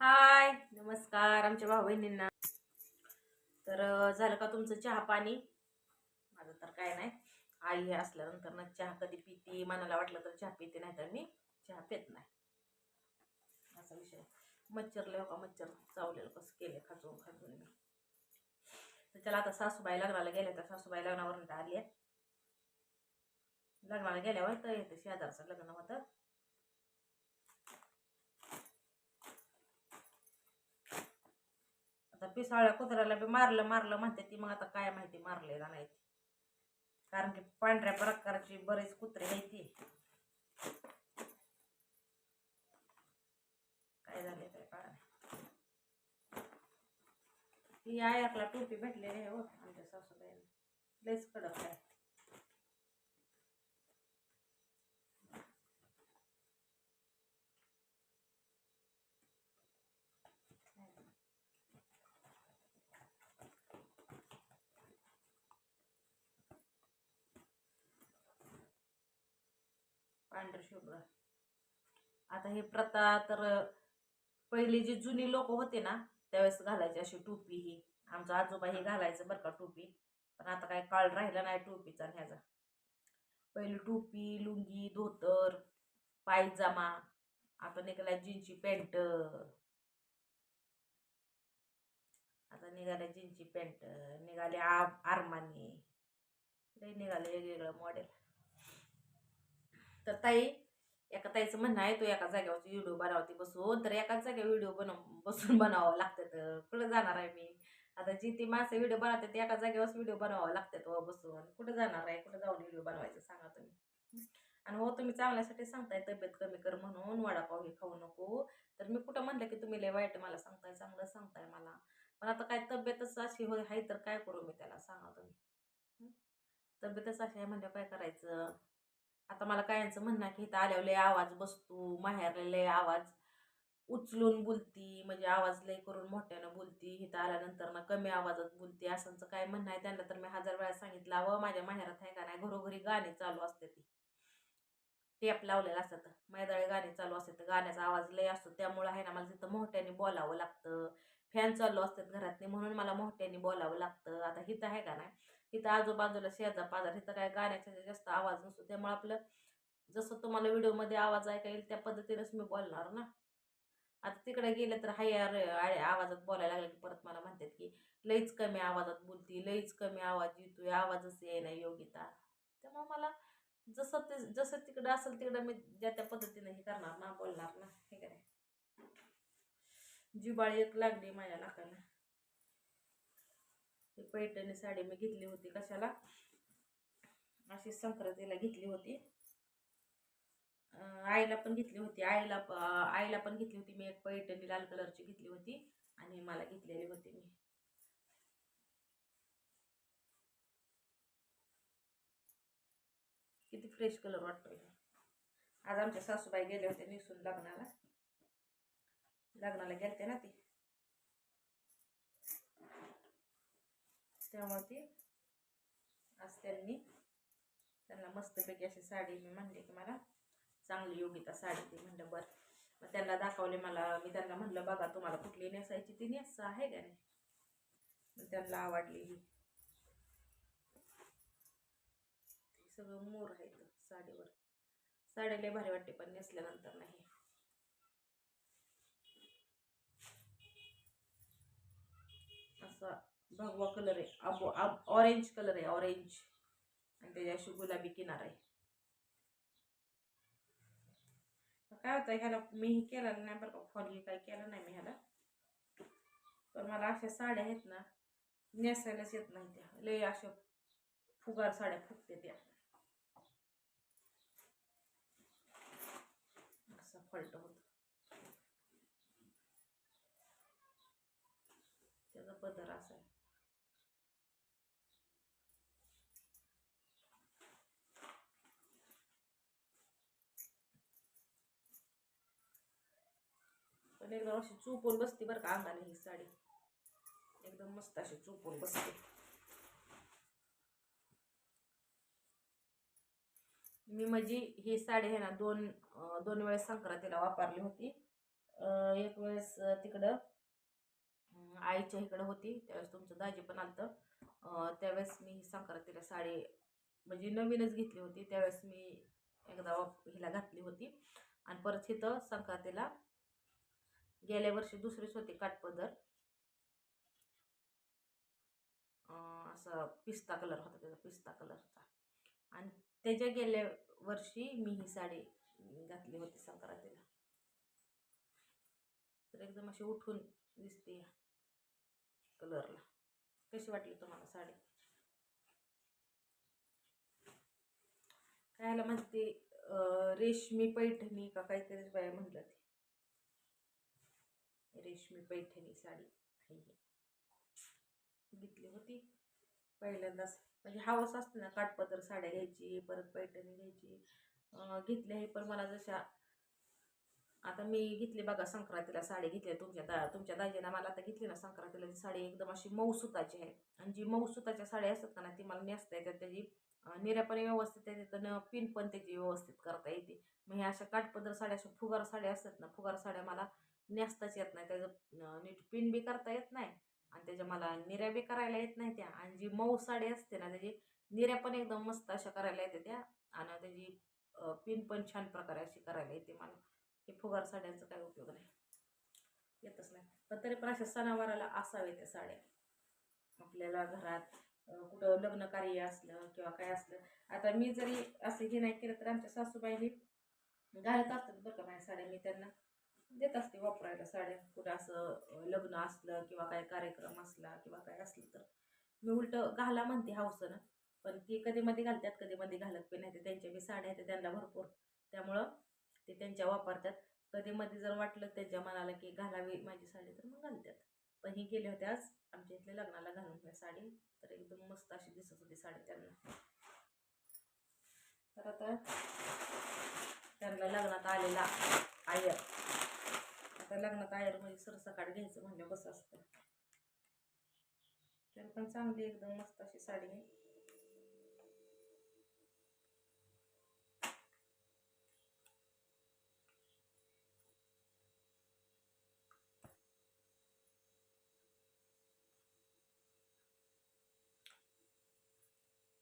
हाय नमस्कार आमच्या भाऊ बहिणींना तर झालं का तुमचं चहा पाणी? माझं तर काय नाही. आई हे असल्यानंतर ना चहा कधी पिती मनाला वाटलं तर चहा पिते नाही तर मी चहा पित नाही. असा विषय मच्छर लय हो का मच्छर चावलेलं कसं केलं खाजून खाजून मी. तर त्याला आता सासूबाई लग्नाला गेल्या तर सासूबाई लग्नावरून आली आहे लग्नाला गेल्यावर तर येते शेजारचं लग्न होतं. आता पिसाळ्या कुत्र्याला बी मारलं मारलं म्हणते ती मग आता काय माहिती मारले का नाही. कारण की पांढऱ्या प्रकारची बरेच कुत्रे आहेत ती. काय झाले काय कळा ही आयाकला टोपी भेटलेली आहे हो आमच्या सासूबाईला लयच कडक आहे. पांढरशुभ्र आता हे प्रथा तर पहिली जी जुनी लोक होते ना त्यावेळेस घालायची अशी टोपी ही. आमचा आजोबा हे घालायचं बरं का टोपी. पण आता काय काळ राहिला नाही टोपीचा आणि ह्याचा. पहिली टोपी लुंगी धोतर पायजामा आता निघाला जीनची पॅन्ट. आता निघाल्या जीनची पॅन्ट. निघाले आ आरमानी. लय निघाले वेगवेगळं मॉडेल तर ताई एका ताईचं म्हणणं आहे तो एका जागेवरची व्हिडिओ बनावती बसून तर एकाच जागेवर व्हिडिओ बनव बसून बनावं लागतं तर. कुठं जाणार आहे मी? आता जी ती माणसं व्हिडिओ बनवतात ते एका जागेवरच व्हिडिओ बनवावं लागतात व बसून. कुठं जाणार आहे? कुठं जाऊन व्हिडिओ बनवायचं सांगा तुम्ही. आणि हो तुम्ही चांगल्यासाठी सांगताय तब्येत कमी कर म्हणून वडापाव हे खाऊ नको. तर मी कुठं म्हणलं की तुम्ही लय वाईट मला सांगताय चांगलं सांगताय मला. पण आता काय तब्येतच अशी होय आहे तर काय करू मी त्याला सांगा तुम्ही. तब्येतच अशी आहे म्हणजे काय करायचं? आता मला कायांचं म्हणणं की इथं आल्यावर लय आवाज बसतो माहेरला लय आवाज उचलून बोलती म्हणजे आवाज लय करून मोठ्यानं बोलती इथं आल्यानंतर ना कमी आवाजात बोलती असंचं काय म्हणणं आहे? त्यांना तर मी हजार वेळा सांगितलं व माझ्या माहेरात आहे का नाही? घरोघरी गाणी चालू असते ती टेप लावलेलं असतात मैदाळी गाणी चालू असते गाण्याचा आवाज लय असतो. त्यामुळं आहे ना मला तिथं मोठ्याने बोलावं लागतं. फॅन चालू असतात घरातले म्हणून मला मोठ्याने बोलावं लागतं. आता हिथं आहे का नाही? इथं आजूबाजूला शेजा पाजार हिथं काय गाण्याचा जास्त आवाज नसतो. त्यामुळे आपलं जसं तुम्हाला व्हिडिओमध्ये आवाज ऐका येईल त्या पद्धतीनेच मी बोलणार ना. आता तिकडे गेलं तर हायर आवाजात बोलायला लागलं की परत मला म्हणतात की लईच कमी आवाजात बोलती लईच कमी आवाज येतोय आवाजच ये नाही योगिता. त्यामुळे मला जसं ते जसं तिकडं असेल तिकडं मी ज्या त्या पद्धतीने हे करणार ना बोलणार ना. हे काय जिबाळी एक लागली माझ्या नाकाला ही पैठणी साडी मी घेतली होती कशाला? अशी संक्रांतीला घेतली होती. आईला पण घेतली होती. आईला आईला पण घेतली होती मी एक पैठणी लाल कलरची घेतली होती आणि मला घेतलेली होती मी. किती फ्रेश कलर वाटतोय. आज आमच्या सासूबाई गेले होते निसून लग्नाला. लग्नाला गेलते ना ती. त्यामुळे ती आज त्यांनी त्यांना मस्तपैकी अशी साडी मी म्हणले की मला चांगली योगिता साडी ती म्हणलं बरं. मग त्यांना दाखवले मला मी त्यांना म्हणलं बघा तुम्हाला कुठली नेसायची ती नेसा आहे का नाही? त्यांना आवडली ही. सगळं मोर आहेत साडीवर. साडी लय भारी वाटते पण नेसल्यानंतर नाही. असा भगवा कलर आहे. आबो आब ऑरेंज कलर आहे ऑरेंज आणि त्याच्याशी गुलाबी किनार आहे. काय होतं ह्याला मी हे नाही बरं का फॉल काही केलं नाही मी ह्याला. पण मला अशा साड्या आहेत ना नेसायलाच येत नाही त्या. लय अशा फुगार साड्या फुगते त्या. असं फलट होतं त्याचा पदर असा आहे पण एकदम अशी चुपून बसते बरं का अंगाने ही साडी. एकदम मस्त अशी चुपून बसते. मी म्हणजे ही साडी आहे ना दोन दोन वेळेस संक्रांतीला वापरली होती. एक वेळेस तिकडं आईच्या इकडं होती त्यावेळेस तुमचं दाजी पण आलतं. तर त्यावेळेस मी संक्रांतीला साडी म्हणजे नवीनच घेतली होती त्यावेळेस मी एकदा हिला घातली होती. आणि परत इथं संक्रांतीला गेल्या वर्षी दुसरीच होती काठपदर. असा पिस्ता कलर होता त्याचा पिस्ता कलरचा आणि त्याच्या गेल्या वर्षी मी ही साडी घातली होती संक्रांतीला तर एकदम अशी उठून दिसते. कलरला. कशी वाटली तुम्हाला साडी? काय म्हणते रेशमी पैठणी का काहीतरीच बाया म्हटलं ते रेशमी पैठणी साडी आहे घेतली होती. पहिल्यांदाच म्हणजे हवस असते ना काठपदर साड्या घ्यायची परत पैठणी घ्यायची घेतल्या हे पण मला जशा आता मी घेतली बघा संक्रांतीला साडी घेतली तुमच्या दा तुमच्या दाजीनं मला आता घेतली ना संक्रांतीला ती साडी एकदम अशी मऊसुताची आहे. आणि जी मऊ सुताच्या साड्या असतात का ना ती मला नेसता येतात. त्याची निऱ्यापणे व्यवस्थित येते तर पिन पण त्याची व्यवस्थित करता येते. मग ह्या अशा काठपदर साड्या अशा फुगार साड्या असतात ना फुगार साड्या मला नेसताच येत नाही. त्याचं नीट पिन बी करता येत नाही आणि त्याच्या मला निऱ्या बी करायला येत नाही त्या. आणि जी मऊ साडी असते ना त्याची निऱ्या पण एकदम मस्त अशा करायला येते त्या. आणि त्याची पिन पण छान प्रकारे अशी करायला येते मला. हे फुगार साड्यांचा काही उपयोग नाही. येतच नाही. पण तरी पण अशा सणावाराला असावे त्या साड्या. आपल्याला घरात कुठं लग्न कार्य असलं किंवा काय असलं. आता मी जरी असं हे नाही केलं तर आमच्या सासूबाईने घालत असतात बरं का माझ्या साड्या. मी त्यांना देत असते वापरायला साड्या. कुठं असं लग्न असलं किंवा काय कार्यक्रम असला किंवा काय असलं तर. मी उलट घाला म्हणते हौसनं पण ती कधी मध्ये घालतात कधी मध्ये घालत पण नाही. ते त्यांच्या मी साड्या आहेत त्यांना भरपूर. त्यामुळं ते त्यांच्या वापरतात. कधी मध्ये जर वाटलं त्यांच्या मनाला की घालावी माझी साडी तर मग घालतात. पण ही गेले होते आज आमच्या इथल्या लग्नाला घालून घ्या साडी. तर एकदम मस्त अशी दिसत होती साडी त्यांना. तर आता त्यांना लग्नात आलेला आयर. आता लग्नात आयर म्हणजे सरसकाट घ्यायचं म्हणलं कसं असतं. तर पण चांगली एकदम मस्त अशी साडी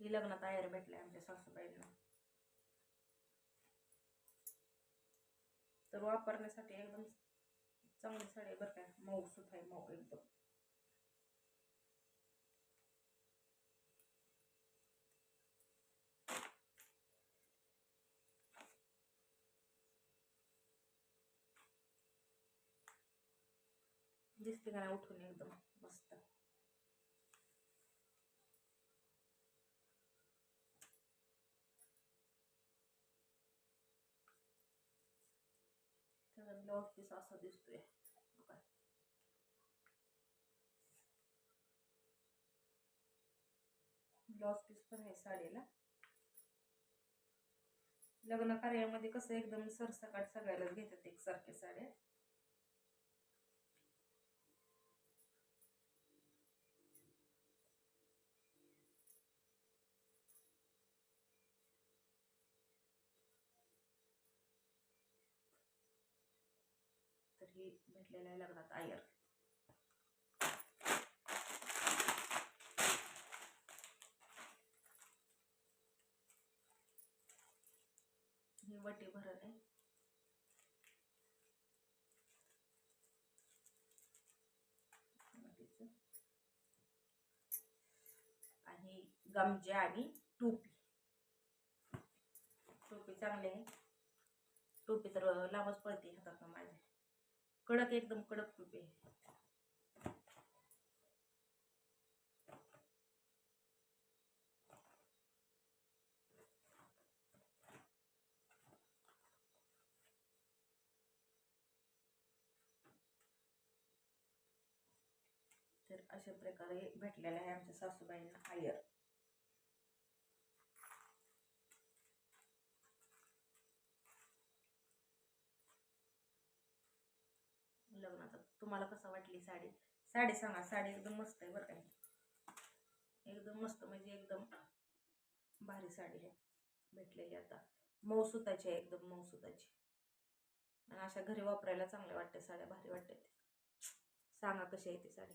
ही लग्नात आयर आहे आमच्या सासूबाईंना. तर वापरण्यासाठी एकदम चांगली साडी बरं काय मऊ सुद्धा आहे मऊ एकदम. दिसते का नाही उठून एकदम मस्त त्याचा ब्लाऊज पीस असा दिसतोय. बघा. ब्लाऊज पीस पण आहे साडीला. लग्न कार्यामध्ये कसं एकदम सरसकाट सगळ्यालाच घेतात एकसारख्या साड्या. हे भेटलेलं आहे लग्नात आयर. ही वटी भरण आहे. आणि गमजे आणि टोपी. टोपी चांगली आहे. टोपी तर लांबच पडते हातात माझ्या कडक एकदम कडक टोपी आहे तर अशा प्रकारे भेटलेला आहे आमच्या सासूबाईंना आयर तुम्हाला कसं वाटली साडी? साडी सांगा साडी एकदम मस्त आहे बरं का. एकदम मस्त म्हणजे एकदम भारी साडी आहे. भेटलेली आता. मऊसुताची आहे एकदम मऊसुताची आणि अशा घरी वापरायला चांगल्या वाटते साड्या भारी वाटते सांगा कशी आहे ती साडी?